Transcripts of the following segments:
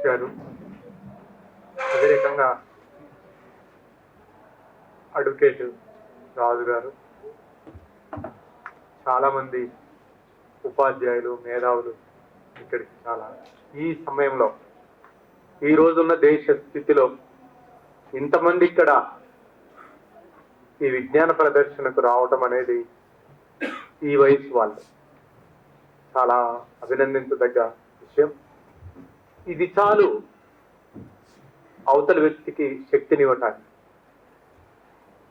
ఇచ్చారు. అదే రకంగా అడ్వకేట్ రాజు గారు చాలామంది ఉపాధ్యాయులు మేధావులు ఇక్కడికి చాలా. ఈ సమయంలో ఈ రోజున్న దేశ స్థితిలో ఇంతమంది ఇక్కడ ఈ విజ్ఞాన ప్రదర్శనకు రావటం అనేది ఈ వయసు వాళ్ళు చాలా అభినందించదగ్గ విషయం. ఇది చాలు. అవతల వ్యక్తికి శక్తినివ్వటానికి.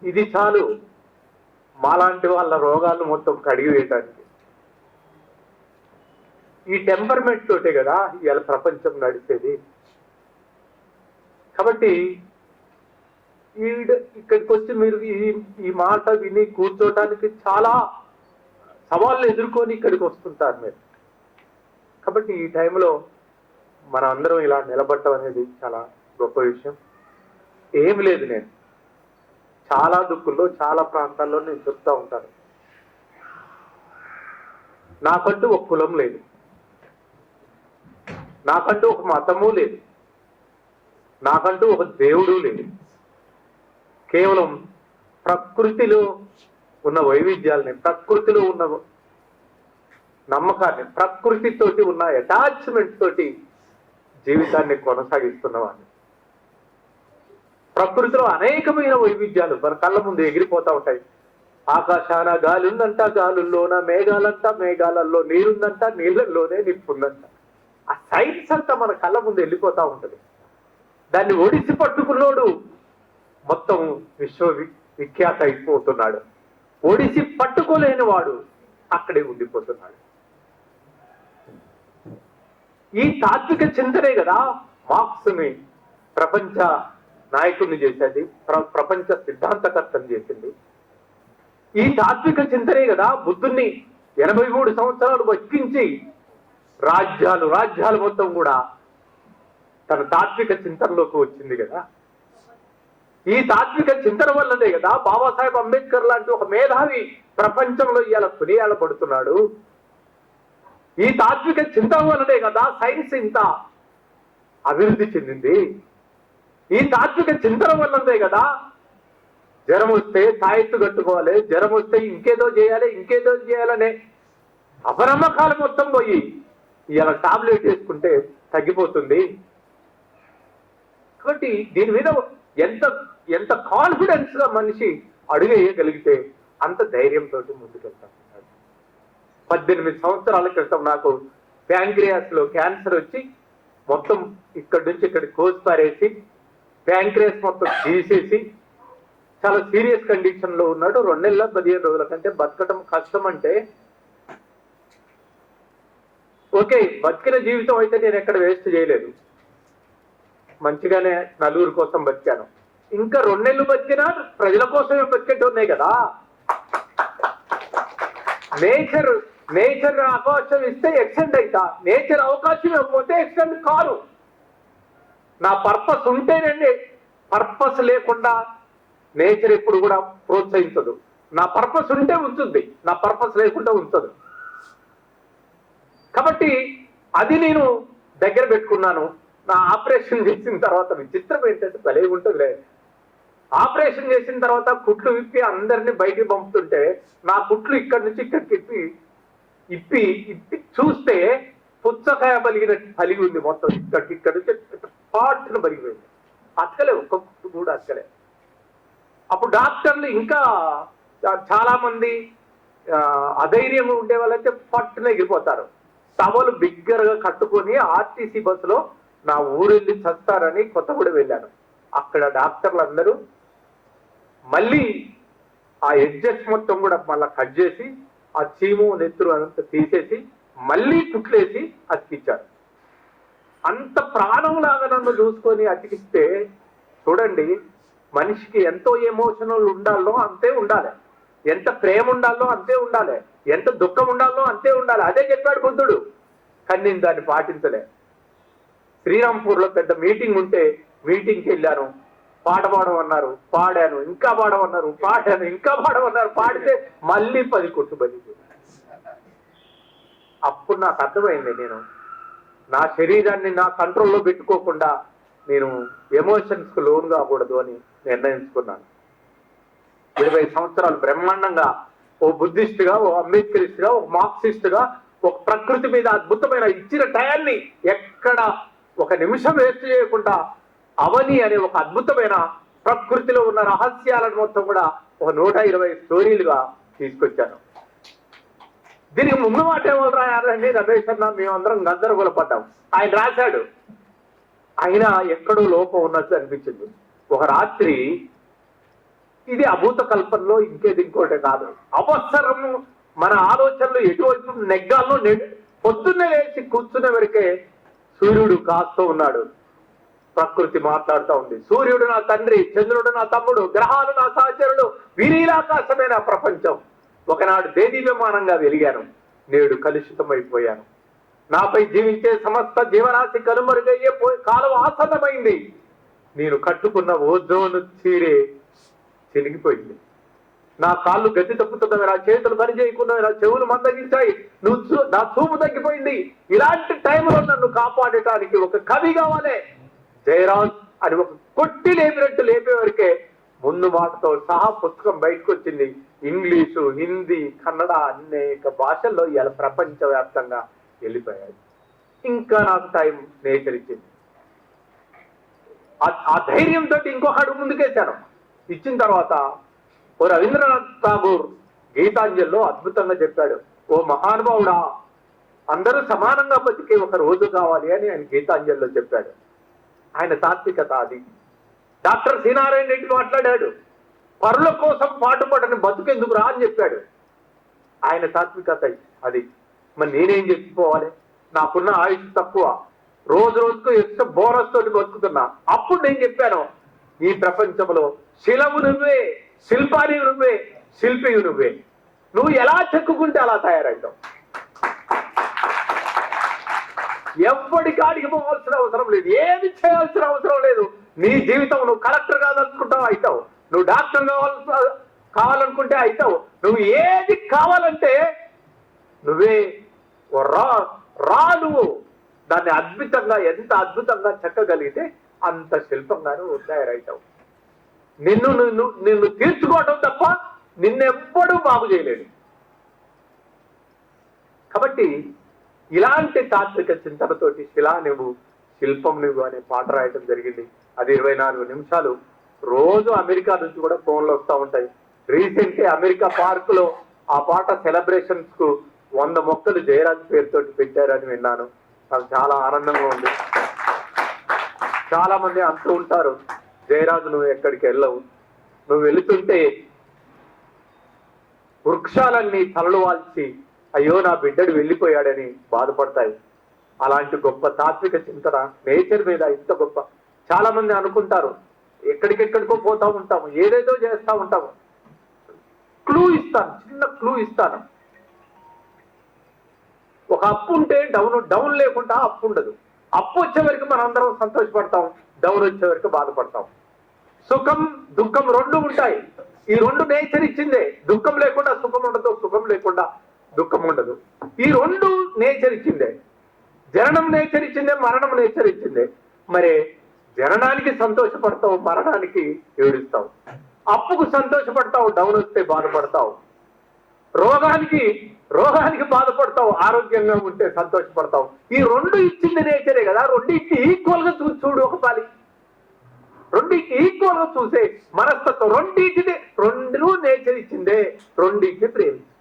ఇది చాలు. మాలాంటి వాళ్ళ రోగాలు మొత్తం కడిగి వేయటానికి. ఈ టెంపర్మెంట్ తోటే కదా ఇవాళ ప్రపంచం నడిచేది. కాబట్టి ఈడ ఇక్కడికి వచ్చి మీరు ఈ ఈ మాట విని కూర్చోటానికి చాలా సవాళ్ళు ఎదుర్కొని ఇక్కడికి వస్తుంటారు మీరు. కాబట్టి ఈ టైంలో మన అందరం ఇలా నిలబడటం అనేది చాలా గొప్ప విషయం. ఏం లేదు నేను. చాలా దుక్కుల్లో చాలా ప్రాంతాల్లో నేను చెప్తా ఉంటాను. నాకంటూ ఒక కులం లేదు. నాకంటూ ఒక మతము లేదు. నాకంటూ ఒక దేవుడు లేదు. కేవలం ప్రకృతిలో ఉన్న వైవిధ్యాలని ప్రకృతిలో ఉన్న నమ్మకాన్ని ప్రకృతితోటి ఉన్న అటాచ్మెంట్ తోటి జీవితాన్ని కొనసాగిస్తున్నవాడిని. ప్రకృతిలో అనేకమైన వైవిధ్యాలు మన కళ్ళ ముందు ఎగిరిపోతా ఉంటాయి. ఆకాశాన గాలి ఉందంట గాలుల్లోన మేఘాలంట మేఘాలలో నీరుందంట నీళ్ళల్లోనే నిప్పుందంట. ఆ సైన్స్ అంతా మన కళ్ళ ముందు వెళ్ళిపోతా ఉంటుంది. దాన్ని ఒడిసి పట్టుకున్నోడు మొత్తం విశ్వ విఖ్యాత అయిపోతున్నాడు ఒడిసి పట్టుకోలేని వాడు అక్కడే ఉండిపోతున్నాడు. ఈ తాత్విక చింతనే కదా మార్క్స్ని ప్రపంచ నాయకుడిని చేసేది ప్రపంచ సిద్ధాంతకర్తను చేసింది. ఈ తాత్విక చింతనే కదా బుద్ధుణ్ణి ఎనభై మూడు సంవత్సరాలు బతికించి రాజ్యాలు రాజ్యాలు మొత్తం కూడా తన తాత్విక చింతనలోకి వచ్చింది కదా. ఈ తాత్విక చింతన వల్లనే కదా బాబాసాహెబ్ అంబేద్కర్ లాంటి ఒక మేధావి ప్రపంచంలో ఇవాళ కొనియాడబడుతున్నాడు ఈ తాత్విక చింతన వల్లనే కదా సైన్స్ ఇంత అభివృద్ధి చెందింది. ఈ తాత్విక చింతన వల్లనే కదా జ్వరం వస్తే తాయెత్తు కట్టుకోవాలి జ్వరం వస్తే ఇంకేదో చేయాలి ఇంకేదో చేయాలనే అపనమ్మకాలు మొత్తం పోయి ఇలా టాబ్లెట్ వేసుకుంటే తగ్గిపోతుంది. కాబట్టి దీని మీద ఎంత ఎంత కాన్ఫిడెన్స్గా మనిషి అడుగు వేయగలిగితే అంత ధైర్యంతో ముందుకెళ్తాం. పద్దెనిమిది సంవత్సరాల క్రితం నాకు ప్యాంక్రియాస్లో క్యాన్సర్ వచ్చి మొత్తం ఇక్కడి నుంచి ఇక్కడ కోసి పారేసి ప్యాంక్రియాస్ మొత్తం తీసేసి చాలా సీరియస్ కండిషన్లో ఉన్నాడు. రెండు నెలల పదిహేను రోజుల కంటే బతకటం కష్టం అంటే ఓకే బతికిన జీవితం అయితే నేను ఎక్కడ వేస్ట్ చేయలేదు. మంచిగానే నలుగురు కోసం బతికాను. ఇంకా రెండు నెలలు బతికినా ప్రజల కోసమే బతికేట్టున్నాయి కదా. నేచర్ నేచర్ అవకాశం ఇస్తే ఎక్స్టెండ్ అవుతా నేచర్ అవకాశం ఇవ్వకపోతే ఎక్స్టెండ్ కాదు. నా పర్పస్ ఉంటేనండి పర్పస్ లేకుండా నేచర్ ఎప్పుడు కూడా ప్రోత్సహించదు. నా పర్పస్ ఉంటే ఉంచుద్ది నా పర్పస్ లేకుండా ఉంచదు కాబట్టి అది నేను దగ్గర పెట్టుకున్నాను. నా ఆపరేషన్ చేసిన తర్వాత విచిత్రం ఏంటంటే భలే ఉంటుందిలే. ఆపరేషన్ చేసిన తర్వాత కుట్లు విప్పి అందరినీ బయటికి పంపుతుంటే నా కుట్లు ఇక్కడి నుంచి ఇక్కడికి ఇప్పి ఇప్పి చూస్తే పుచ్చకాయ బలిగిన పలిగి ఉంది మొత్తం ఇక్కడికి ఇక్కడి నుంచి పాటును పలిగిపోయింది అక్కలే ఒక్క కూడా అక్కలే. అప్పుడు డాక్టర్లు ఇంకా చాలా మంది అధైర్యంగా ఉండే వాళ్ళైతే పట్టున ఎగిరిపోతారు సభలు బిగ్గరగా కట్టుకొని ఆర్టీసీ బస్సులో నా ఊరు వెళ్ళి చస్తారని కొత్తగూడ వెళ్ళాను. అక్కడ డాక్టర్లు అందరూ మళ్ళీ ఆ ఎడ్జెస్ మొత్తం కూడా మళ్ళీ కట్ చేసి ఆ చీము నెత్తురు అంతా తీసేసి మళ్ళీ కుట్లేసి అతికిచ్చారు అంత ప్రాణంలాగా నన్ను చూసుకొని అతికిస్తే చూడండి మనిషికి ఎంతో ఎమోషనల్ ఉండాలో అంతే ఉండాలి. ఎంత ప్రేమ ఉండాలో అంతే ఉండాలి. ఎంత దుఃఖం ఉండాలో అంతే ఉండాలి. అదే చెప్పాడు బుద్ధుడు. కానీ నేను దాన్ని పాటించలే. శ్రీరాంపూర్లో పెద్ద మీటింగ్ ఉంటే మీటింగ్కి వెళ్ళాను. పాట పాడమన్నారు పాడాను ఇంకా పాడమన్నారు పాడాను ఇంకా పాడమన్నారు పాడితే మళ్ళీ పది కొట్టు బలిపోయింది అప్పుడు నాకు అర్థమైంది నేను నా శరీరాన్ని నా కంట్రోల్లో పెట్టుకోకుండా నేను ఎమోషన్స్కు లోన్ కాకూడదు అని నిర్ణయించుకున్నాను. ఇరవై సంవత్సరాలు బ్రహ్మాండంగా ఓ బుద్ధిస్ట్గా ఓ అంబేద్కరిస్ట్గా ఒక మార్క్సిస్ట్గా ఒక ప్రకృతి మీద అద్భుతమైన ఇచ్చిన టయాన్ని ఎక్కడ ఒక నిమిషం వేస్ట్ చేయకుండా అవని అనే ఒక అద్భుతమైన ప్రకృతిలో ఉన్న రహస్యాలను మొత్తం కూడా ఒక నూట ఇరవై స్టోరీలుగా తీసుకొచ్చాను. దీనికి ముందు మాట ఎవరు రాయాలండి రమేష్ అన్న మేమందరం గందరగోళపడ్డాం ఆయన రాశాడు. ఆయన ఎక్కడో లోపం ఉన్నట్టు అనిపించింది. ఒక రాత్రి ఇది అభూత కల్పనలో ఇంకేది ఇంకోటి కాదు. అవసరము మన ఆలోచనలు ఎటువైపు నెగ్గాల్లో నెగ్ పొద్దున్నే లేచి కూర్చునే వరకే సూర్యుడు కాస్తూ ఉన్నాడు. ప్రకృతి మాట్లాడుతూ ఉంది. సూర్యుడు నా తండ్రి చంద్రుడు నా తమ్ముడు గ్రహాలు నా సహచరుడు నా ప్రపంచం. ఒకనాడు దేదీవ్యమానంగా వెలిగాను. నేడు కలుషితమైపోయాను. నాపై జీవించే సమస్త జీవరాశి కనుమరుగయ్యే పోయి కాలం ఆసన్నమైంది. నేను కట్టుకున్న ఓజోను చీరే చినిగిపోయింది. నా కాళ్ళు గతి తప్పుతున్నవి నా చేతులు పనిచేయకుండా నా చెవులు మందగించాయి. నువ్వు నా చూపు తగ్గిపోయింది. ఇలాంటి టైంలో నన్ను కాపాడటానికి ఒక కవి కావాలి. జయరాజ్ అని ఒక కొట్టి లేపినట్టు లేపే వరకే ముందు మాటతో సహా పుస్తకం బయటకు వచ్చింది ఇంగ్లీషు హిందీ కన్నడ అనేక భాషల్లో ఇలా ప్రపంచవ్యాప్తంగా వెళ్ళిపోయాడు ఇంకా నాకు టైం నేచర్ ఇచ్చింది ఆ- ఆ ధైర్యంతో ఇంకొక అడుగు ముందుకేశాను. ఇచ్చిన తర్వాత ఓ రవీంద్రనాథ్ ఠాగూర్ గీతాంజలిలో అద్భుతంగా చెప్పాడు. ఓ మహానుభావుడా అందరూ సమానంగా బతికే ఒక రోజు కావాలి అని ఆయన గీతాంజలిలో చెప్పాడు. ఆయన తాత్వికత అది. డాక్టర్ శ్రీనారాయణ రెడ్డి మాట్లాడాడు పరుల కోసం పాటుపడని బతుకెందుకు రా అని చెప్పాడు. ఆయన తాత్వికత అది. మరి నేనేం చెప్పుకోవాలి? నాకున్న ఆయుష్ తక్కువ. రోజు రోజుకు ఎక్కువ బోనస్ తోటి బతుకుతున్నా. అప్పుడు నేను చెప్పాను ఈ ప్రపంచంలో శిలవు నువ్వే శిల్పాని నువ్వే శిల్పి నువ్వే. నువ్వు ఎలా చెక్కుకుంటే అలా తయారవుతావు? ఎవ్వడి కాడికి పోవాల్సిన అవసరం లేదు. ఏమి చేయాల్సిన అవసరం లేదు. నీ జీవితం నువ్వు కలెక్టర్ కాదనుకుంటావు అవుతావు నువ్వు డాక్టర్ కావాల్సిన కావాలనుకుంటే అవుతావు నువ్వు ఏది కావాలంటే నువ్వే రా రా నువ్వు. దాన్ని అద్భుతంగా ఎంత అద్భుతంగా చెక్కగలిగితే అంత శిల్పంగా తయారవుతావు నిన్ను నిన్ను నిన్ను తీర్చుకోవటం తప్ప నిన్నెప్పుడూ బాగు చేయలేడు కాబట్టి ఇలాంటి తాత్విక చింతనతోటి శిలా నువ్వు శిల్పం నువ్వు అనే పాట రాయటం జరిగింది. అది ఇరవై నాలుగు నిమిషాలు. రోజు అమెరికా నుంచి కూడా ఫోన్లు వస్తూ ఉంటాయి. రీసెంట్ అమెరికా పార్క్లో ఆ పాట సెలబ్రేషన్స్కు వంద మొక్కలు జయరాజ్ పేరుతో పెట్టారని విన్నాను. నాకు చాలా ఆనందంగా ఉంది. చాలా మంది అంటూ ఉంటారు జయరాజు నువ్వు ఎక్కడికి వెళ్ళవు. నువ్వు వెళుతుంటే వృక్షాలన్నీ తలలు వాల్చి అయ్యో నా బిడ్డడు వెళ్ళిపోయాడని బాధపడతాయి. అలాంటి గొప్ప తాత్విక చింతన నేచర్ మీద ఇంత గొప్ప. చాలా మంది అనుకుంటారు ఎక్కడికెక్కడికో పోతా ఉంటాము ఏదేదో చేస్తా ఉంటాము. క్లూ ఇస్తాను చిన్న క్లూ ఇస్తాను. ఒక అప్పు ఉంటే డౌన్ డౌన్ లేకుండా అప్పు ఉండదు. అప్పు వచ్చే వరకు మనం అందరం సంతోషపడతాం డౌన్ వచ్చే వరకు బాధపడతాం. సుఖం దుఃఖం రెండు ఉంటాయి. ఈ రెండు నేచర్ ఇచ్చిందే. దుఃఖం లేకుండా సుఖం ఉండదు సుఖం లేకుండా దుఃఖం ఉండదు. ఈ రెండు నేచర్ ఇచ్చిందే జననం నేచర్ ఇచ్చిందే మరణం నేచర్ ఇచ్చిందే మరి జననానికి సంతోషపడతావు మరణానికి ఏడుస్తావు. అప్పుకు సంతోషపడతావు డౌన్ వస్తే బాధపడతావు. రోగానికి రోగానికి బాధపడతావు ఆరోగ్యంగా ఉంటే సంతోషపడతావు. ఈ రెండు ఇచ్చింది నేచరే కదా రెండింటి ఈక్వల్గా చూ- చూడు పాలి. రెండింటి ఈక్వల్గా చూసే మనస్తత్వం రెండింటిదే రెండు నేచర్ ఇచ్చిందే రెండింటిని ప్రేమించు.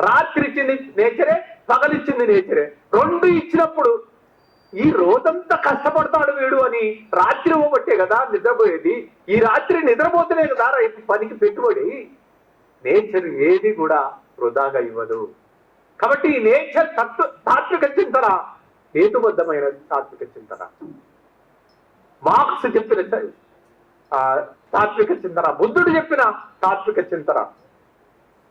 రాత్రి ఇచ్చింది నేచరే పగలిచ్చింది నేచరే. రెండు ఇచ్చినప్పుడు ఈ రోజంతా కష్టపడతాడు వీడు అని రాత్రి ఒకటే కదా నిద్రపోయేది. ఈ రాత్రి నిద్రపోతేనే కదా రేపు పనికి పెట్టుబడి. నేచర్ ఏది కూడా వృధాగా ఇవ్వదు. కాబట్టి ఈ నేచర్ తత్వ తాత్విక చింతన హేతుబద్ధమైన తాత్విక చింతన. మార్క్స్ చెప్పిన ఆ, తాత్విక చింతన బుద్ధుడు చెప్పిన తాత్విక చింతన.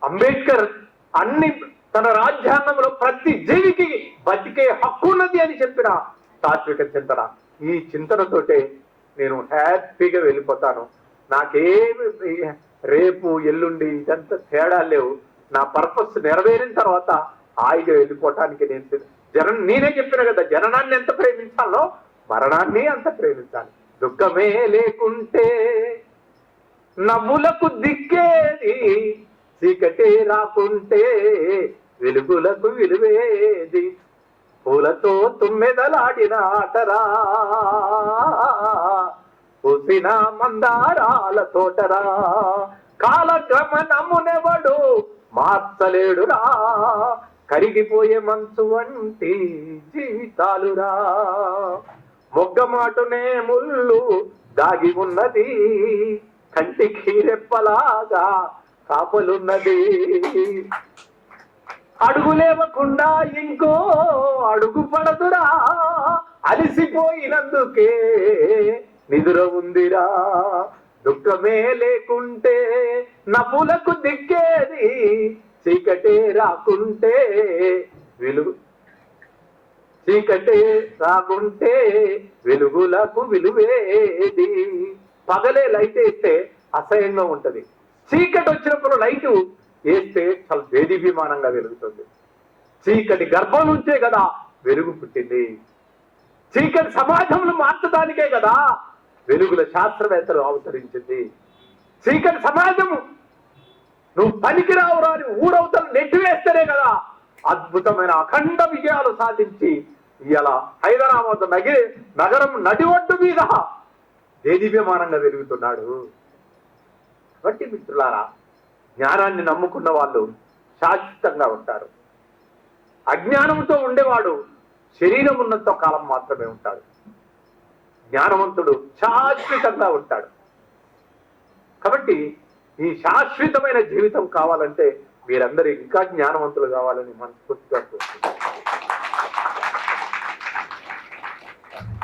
అంబేద్కర్ అన్ని తన రాజ్యాంగంలో ప్రతి జీవికి బతికే హక్కు ఉన్నది అని చెప్పిన తాత్విక చింతన. ఈ చింతనతోటే నేను హ్యాపీగా వెళ్ళిపోతాను. నాకేమి రేపు ఎల్లుండి ఇదంతా తేడా లేవు. నా పర్పస్ నెరవేరిన తర్వాత హాయిగా వెళ్ళిపోవటానికి నేను జనం నేనే చెప్పిన కదా జననాన్ని ఎంత ప్రేమించాలో మరణాన్ని అంత ప్రేమించాలి. దుఃఖమే లేకుంటే నవ్వులకు దిక్కేది చీకటే రాకుంటే వెలుగులకు విలువేది. పూలతో తుమ్మెదలాడిన ఆటరా పూసిన మందారాల తోటరా. కాలక్రమణమునెవడు మార్చలేడురా కరిగిపోయే మంచు వంటి జీవితాలురా. మొగ్గ మాటునే ముళ్ళు దాగి ఉన్నది కంటికి రెప్పలాగా కాపలున్నది అడుగులేవకుండా ఇంకో అడుగు పడదురా. అలిసిపోయినందుకే నిదుర ఉందిరా. దుఃఖమే లేకుంటే నవ్వులకు దిక్కేది చీకటే రాకుంటే వెలుగు. చీకటే రాకుంటే వెలుగులకు విలువేది. పగలే లైట్ వేస్తే అసహ్యంగా ఉంటది. చీకటి వచ్చినప్పుడు లైట్ వేస్తే చాలా వేదిభిమానంగా వెలుగుతుంది. చీకటి గర్భం నుంచే కదా వెలుగు పుట్టింది. చీకటి సమాజంలో మార్చడానికే కదా వెలుగుల శాస్త్రవేత్తలు అవతరించింది. చీకటి సమాజము నువ్వు పనికిరావు రాని ఊరవతలు నెట్టివేస్తేనే కదా అద్భుతమైన అఖండ విజయాలు సాధించి ఇలా హైదరాబాద్ నగి నగరం నడి ఒడ్డు మీద దేదీప్యమానంగా వెలుగుతున్నాడు. కాబట్టి మిత్రులారా జ్ఞానాన్ని నమ్ముకున్న వాళ్ళు శాశ్వతంగా ఉంటారు. అజ్ఞానంతో ఉండేవాడు శరీరం ఉన్నంత కాలం మాత్రమే ఉంటాడు. జ్ఞానవంతుడు శాశ్వతంగా ఉంటాడు. కాబట్టి ఈ శాశ్వతమైన జీవితం కావాలంటే మీరందరూ ఇంకా జ్ఞానవంతులు కావాలని మనస్ఫూర్తిగా కోరుకుంటున్నాను.